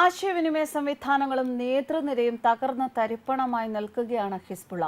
ആശയവിനിമയ സംവിധാനങ്ങളും നേതൃനിരയും തകർന്ന് തരിപ്പണമായി നിൽക്കുകയാണ് ഹിസ്ബുള്ള.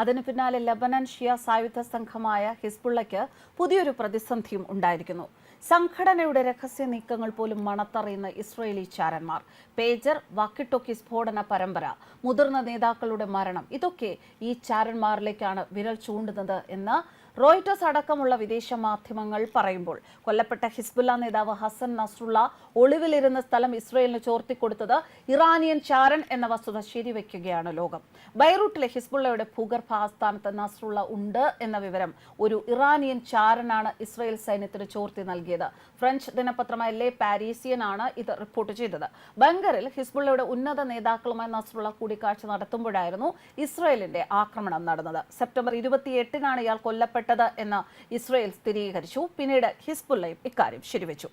അതിനു പിന്നാലെ ലബനൻ ഷിയ സായുധ സംഘമായ ഹിസ്ബുള്ളയ്ക്ക് പുതിയൊരു പ്രതിസന്ധിയും ഉണ്ടായിരിക്കുന്നു. സംഘടനയുടെ രഹസ്യ നീക്കങ്ങൾ പോലും മണത്തറിയുന്ന ഇസ്രയേലി ചാരന്മാർ. പേജർ വാക്കിട്ടോക്കി സ്ഫോടന പരമ്പര മുതിർന്ന നേതാക്കളുടെ മരണം ഇതൊക്കെ ഈ ചാരന്മാരിലേക്കാണ് വിരൽ ചൂണ്ടുന്നത് എന്ന് റോയിറ്റേഴ്സ് അടക്കമുള്ള വിദേശ മാധ്യമങ്ങൾ പറയുമ്പോൾ കൊല്ലപ്പെട്ട ഹിസ്ബുല്ല നേതാവ് ഹസൻ നസ്രുള്ള ഒളിവിലിരുന്ന സ്ഥലം ഇസ്രയേലിന് ചോർത്തിക്കൊടുത്തത് ഇറാനിയൻ ചാരൻ എന്ന വസ്തുത ശരിവെക്കുകയാണ് ലോകം. ബൈറൂട്ടിലെ ഹിസ്ബുള്ളയുടെ ഭൂഗർഭ ആസ്ഥാനത്ത് നസ്രുള്ള ഉണ്ട് എന്ന വിവരം ഒരു ഇറാനിയൻ ചാരനാണ് ഇസ്രയേൽ സൈന്യത്തിന് ചോർത്തി നൽകിയത്. ഫ്രഞ്ച് ദിനപത്രമായ ലെ പാരീസിയൻ ആണ് ഇത് റിപ്പോർട്ട് ചെയ്തത്. ബംഗറിൽ ഹിസ്ബുള്ളയുടെ ഉന്നത നേതാക്കളുമായി നസ്രുള്ള കൂടിക്കാഴ്ച നടത്തുമ്പോഴായിരുന്നു ഇസ്രയേലിന്റെ ആക്രമണം നടന്നത്. സെപ്റ്റംബർ ഇരുപത്തിയെട്ടിനാണ് ഇയാൾ കൊല്ലപ്പെട്ടത് എന്ന് ഇസ്രയേൽ സ്ഥിരീകരിച്ചു. പിന്നീട് ഹിസ്ബുല്ലയും ഇക്കാര്യം ശരിവെച്ചു.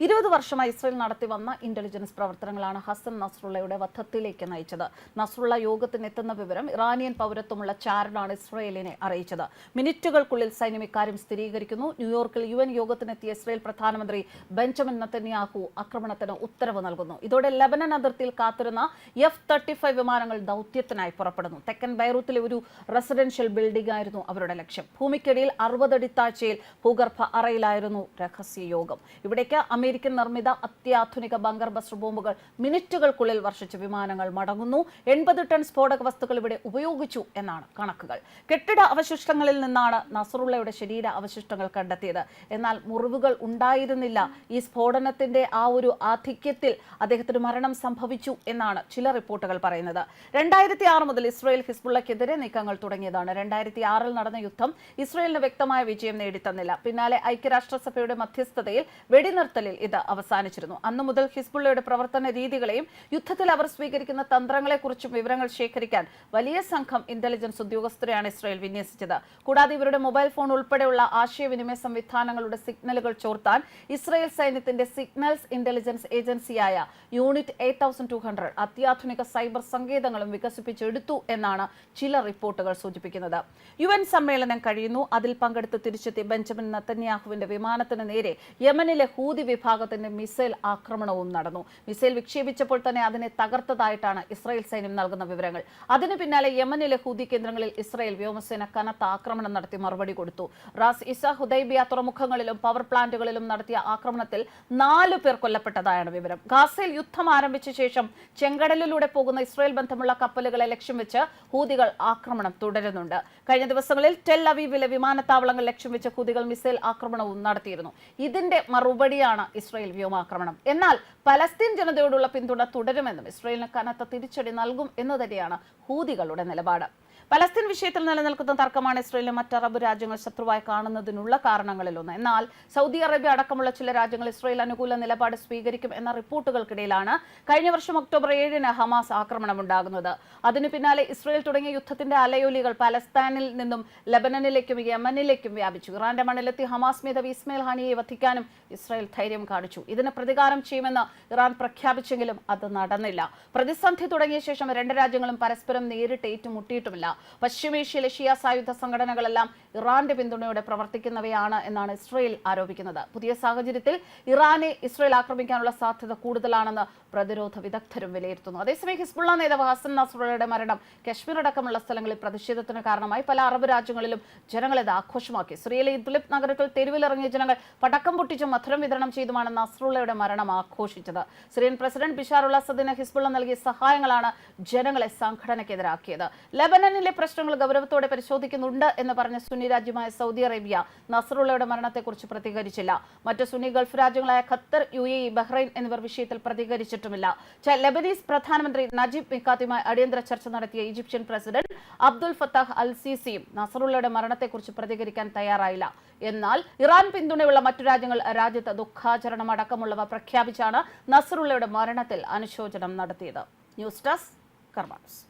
ഇരുപത് വർഷമായി ഇസ്രയേൽ നടത്തി വന്ന ഇന്റലിജൻസ് പ്രവർത്തനങ്ങളാണ് ഹസൻ നസ്രുള്ളയുടെ വധത്തിലേക്ക് നയിച്ചത്. നസ്രുള്ള യോഗത്തിന് എത്തുന്ന വിവരം ഇറാനിയൻ പൗരത്വമുള്ള ചാരനാണ് ഇസ്രയേലിനെ അറിയിച്ചത്. മിനിറ്റുകൾക്കുള്ളിൽ സൈന്യം ഇക്കാര്യം സ്ഥിരീകരിക്കുന്നു. ന്യൂയോർക്കിൽ യു എൻ യോഗത്തിനെത്തിയ ഇസ്രയേൽ പ്രധാനമന്ത്രി ബെഞ്ചമിൻ നത്തന്യാഹു ആക്രമണത്തിന് ഉത്തരവ് നൽകുന്നു. ഇതോടെ ലബനൻ അതിർത്തിയിൽ കാത്തിരുന്ന എഫ് തേർട്ടി ഫൈവ് വിമാനങ്ങൾ ദൗത്യത്തിനായി പുറപ്പെടുന്നു. തെക്കൻ ബൈറൂത്തിലെ ഒരു റെസിഡൻഷ്യൽ ബിൽഡിംഗ് ആയിരുന്നു അവരുടെ ലക്ഷ്യം. ഭൂമിക്കടിയിൽ അറുപതടി താഴ്ചയിൽ ഭൂഗർഭ അറയിലായിരുന്നു രഹസ്യ യോഗം ഇവിടേക്ക് അമേരിക്കൻ നിർമ്മിത അത്യാധുനിക ബങ്കർ ബസ്റ്റർ ബോംബുകൾ മിനിറ്റുകൾക്കുള്ളിൽ വർഷിച്ച് വിമാനങ്ങൾ മടങ്ങുന്നു. എൺപത് ടൺ സ്ഫോടക വസ്തുക്കൾ ഇവിടെ ഉപയോഗിച്ചു എന്നാണ് കണക്കുകൾ. കെട്ടിട അവശിഷ്ടങ്ങളിൽ നിന്നാണ് നസറുള്ളയുടെ ശരീര അവശിഷ്ടങ്ങൾ കണ്ടെത്തിയത്. എന്നാൽ മുറിവുകൾ ഉണ്ടായിരുന്നില്ല. ഈ സ്ഫോടനത്തിന്റെ ആ ഒരു ആധിക്യത്തിൽ അദ്ദേഹത്തിന് മരണം സംഭവിച്ചു എന്നാണ് ചില റിപ്പോർട്ടുകൾ പറയുന്നത്. രണ്ടായിരത്തി ആറ് മുതൽ ഇസ്രയേൽ ഹിസ്ബുള്ളക്കെതിരെ നീക്കങ്ങൾ തുടങ്ങിയതാണ്. രണ്ടായിരത്തി ആറിൽ നടന്ന യുദ്ധം ഇസ്രയേലിന് വ്യക്തമായ വിജയം നേടിത്തന്നില്ല. പിന്നാലെ ഐക്യരാഷ്ട്രസഭയുടെ മധ്യസ്ഥതയിൽ വെടിനിർത്തലിൽ ഇത് അവസാനിച്ചിരുന്നു. അന്നു മുതൽ ഹിസ്ബുള്ളയുടെ പ്രവർത്തന രീതികളെയും യുദ്ധത്തിൽ അവർ സ്വീകരിക്കുന്ന തന്ത്രങ്ങളെക്കുറിച്ചും വിവരങ്ങൾ ശേഖരിക്കാൻ വലിയ സംഘം ഇന്റലിജൻസ് ഉദ്യോഗസ്ഥരെയാണ് ഇസ്രായേൽ വിന്യസിച്ചത്. കൂടാതെ ഇവരുടെ മൊബൈൽ ഫോൺ ഉൾപ്പെടെയുള്ള ആശയവിനിമയ സംവിധാനങ്ങളുടെ സിഗ്നലുകൾ ചോർത്താൻ ഇസ്രായേൽ സൈന്യത്തിന്റെ സിഗ്നൽസ് ഇന്റലിജൻസ് ഏജൻസിയായ unit eight thousand two hundred അത്യാധുനിക സൈബർ സങ്കേതങ്ങളും വികസിപ്പിച്ചെടുത്തു എന്നാണ് ചില റിപ്പോർട്ടുകൾ സൂചിപ്പിക്കുന്നത്. യു എൻ സമ്മേളനം കഴിയുന്നു. അതിൽ പങ്കെടുത്ത് തിരിച്ചെത്തിയ ബെഞ്ചമിൻ നത്തന്യാഹുവിന്റെ വിമാനത്തിന് നേരെ യമനിലെ ഹൂതി വിഭാഗത്തിന്റെ മിസൈൽ ആക്രമണവും നടന്നു. മിസൈൽ വിക്ഷേപിച്ചപ്പോൾ തന്നെ അതിനെ തകർത്തതായിട്ടാണ് ഇസ്രായേൽ സൈന്യം നൽകുന്ന വിവരങ്ങൾ. അതിനു പിന്നാലെ യമനിലെ ഹൂതി കേന്ദ്രങ്ങളിൽ ഇസ്രായേൽ വ്യോമസേന കനത്ത ആക്രമണം നടത്തി മറുപടി കൊടുത്തു. റാസ് ഇസ ഹുദൈബിയ തുറമുഖങ്ങളിലും പവർ പ്ലാന്റുകളിലും നടത്തിയ ആക്രമണത്തിൽ നാലു പേർ കൊല്ലപ്പെട്ടതായാണ് വിവരം. ഗാസയിൽ യുദ്ധം ആരംഭിച്ച ശേഷം ചെങ്കടലിലൂടെ പോകുന്ന ഇസ്രായേൽ ബന്ധമുള്ള കപ്പലുകളെ ലക്ഷ്യം വെച്ച് ഹൂതികൾ ആക്രമണം തുടരുന്നുണ്ട്. കഴിഞ്ഞ ദിവസങ്ങളിൽ ടെൽ അവീവിലെ വിമാനത്താവളങ്ങൾ ലക്ഷ്യം വെച്ച് ഹൂതികൾ മിസൈൽ ആക്രമണവും നടത്തിയിരുന്നു. ഇതിന്റെ മറുപടിയാണ് ഇസ്രായേൽ വ്യോമാക്രമണം. എന്നാൽ പലസ്തീൻ ജനതയോടുള്ള പിന്തുണ തുടരുമെന്നും ഇസ്രയേലിന് കനത്ത തിരിച്ചടി നൽകും എന്ന് തന്നെയാണ് ഹൂതികളുടെ നിലപാട്. പലസ്തീൻ വിഷയത്തിൽ നിലനിൽക്കുന്ന തർക്കമാണ് ഇസ്രയേലിലെ മറ്റ് അറബ് രാജ്യങ്ങൾ ശത്രുവായി കാണുന്നതിനുള്ള കാരണങ്ങളിലൊന്ന് എന്നാൽ സൗദി അറേബ്യ അടക്കമുള്ള ചില രാജ്യങ്ങൾ ഇസ്രയേൽ അനുകൂല നിലപാട് സ്വീകരിക്കും എന്ന റിപ്പോർട്ടുകൾക്കിടയിലാണ് കഴിഞ്ഞ വർഷം ഒക്ടോബർ ഏഴിന് ഹമാസ് ആക്രമണം ഉണ്ടാകുന്നത്. അതിനു പിന്നാലെ ഇസ്രയേൽ തുടങ്ങിയ യുദ്ധത്തിന്റെ അലയൊലികൾ പലസ്തീനിൽ നിന്നും ലബനനിലേക്കും യമനിലേക്കും വ്യാപിച്ചു. ഇറാന്റെ മണ്ണിലെത്തി ഹമാസ് മേധാവി ഇസ്മയിൽ ഹാനിയെ വധിക്കാനും ഇസ്രയേൽ ധൈര്യം കാണിച്ചു. ഇതിന് പ്രതികാരം ചെയ്യുമെന്ന് ഇറാൻ പ്രഖ്യാപിച്ചെങ്കിലും അത് നടന്നില്ല. പ്രതിസന്ധി തുടങ്ങിയ ശേഷം രണ്ട് രാജ്യങ്ങളും പരസ്പരം നേരിട്ട് ഏറ്റുമുട്ടിയിട്ടുമില്ല. പശ്ചിമേഷ്യയിലെ ഷിയ സായുധ സംഘടനകളെല്ലാം ഇറാന്റെ പിന്തുണയോടെ പ്രവർത്തിക്കുന്നവയാണ് എന്നാണ് ഇസ്രയേൽ ആരോപിക്കുന്നത്. പുതിയ സാഹചര്യത്തിൽ ഇറാനെ ഇസ്രയേൽ ആക്രമിക്കാനുള്ള സാധ്യത കൂടുതലാണെന്ന് പ്രതിരോധ വിദഗ്ധരും വിലയിരുത്തുന്നു. അതേസമയം ഹിസ്ബുള്ള നേതാവ് ഹസൻ നസ്രുള്ളയുടെ മരണം കശ്മീർ അടക്കമുള്ള സ്ഥലങ്ങളിൽ പ്രതിഷേധത്തിന് കാരണമായി പല അറബ് രാജ്യങ്ങളിലും ജനങ്ങൾ ഇത് ആഘോഷമാക്കി. സിറിയയിലെ ഇദ്ലിബ് നഗരത്തിൽ തെരുവിലിറങ്ങിയ ജനങ്ങൾ പടക്കം പൊട്ടിച്ചും മധുരം വിതരണം ചെയ്തുമാണ് നസ്രുള്ളയുടെ മരണം ആഘോഷിച്ചത്. സിറിയൻ പ്രസിഡന്റ് ബിഷാറുള്ള അസദിന് ഹിസ്ബുള്ള നൽകിയ സഹായങ്ങളാണ് ജനങ്ങളെ സംഘടനയ്ക്കെതിരാക്കിയത്. ലെബനനിലെ പ്രശ്നങ്ങൾ ഗൗരവത്തോടെ പരിശോധിക്കുന്നുണ്ട് എന്ന് പറഞ്ഞ സുന്നി രാജ്യമായ സൗദി അറേബ്യ നസറുള്ളയുടെ മരണത്തെക്കുറിച്ച് പ്രതികരിച്ചില്ല. മറ്റ് സുന്നി ഗൾഫ് രാജ്യങ്ങളായ ഖത്തർ യു എ ബഹ്റൈൻ എന്നിവർ വിഷയത്തിൽ പ്രതികരിച്ചിട്ടുമില്ല. ലബനീസ് ലെബനീസ് പ്രധാനമന്ത്രി നജീബ് മിക്കാത്തുമായി അടിയന്തര ചർച്ച നടത്തിയ Egyptian president Abdel Fattah al സിസിയും നസറുള്ളയുടെ മരണത്തെക്കുറിച്ച് പ്രതികരിക്കാൻ തയ്യാറായില്ല. എന്നാൽ ഇറാൻ പിന്തുണയുള്ള മറ്റു രാജ്യങ്ങൾ രാജ്യത്ത് ദുഃഖാചരണം അടക്കമുള്ളവ പ്രഖ്യാപിച്ചാണ് നസറുള്ളയുടെ മരണത്തിൽ അനുശോചനം നടത്തിയത്. News desk karmas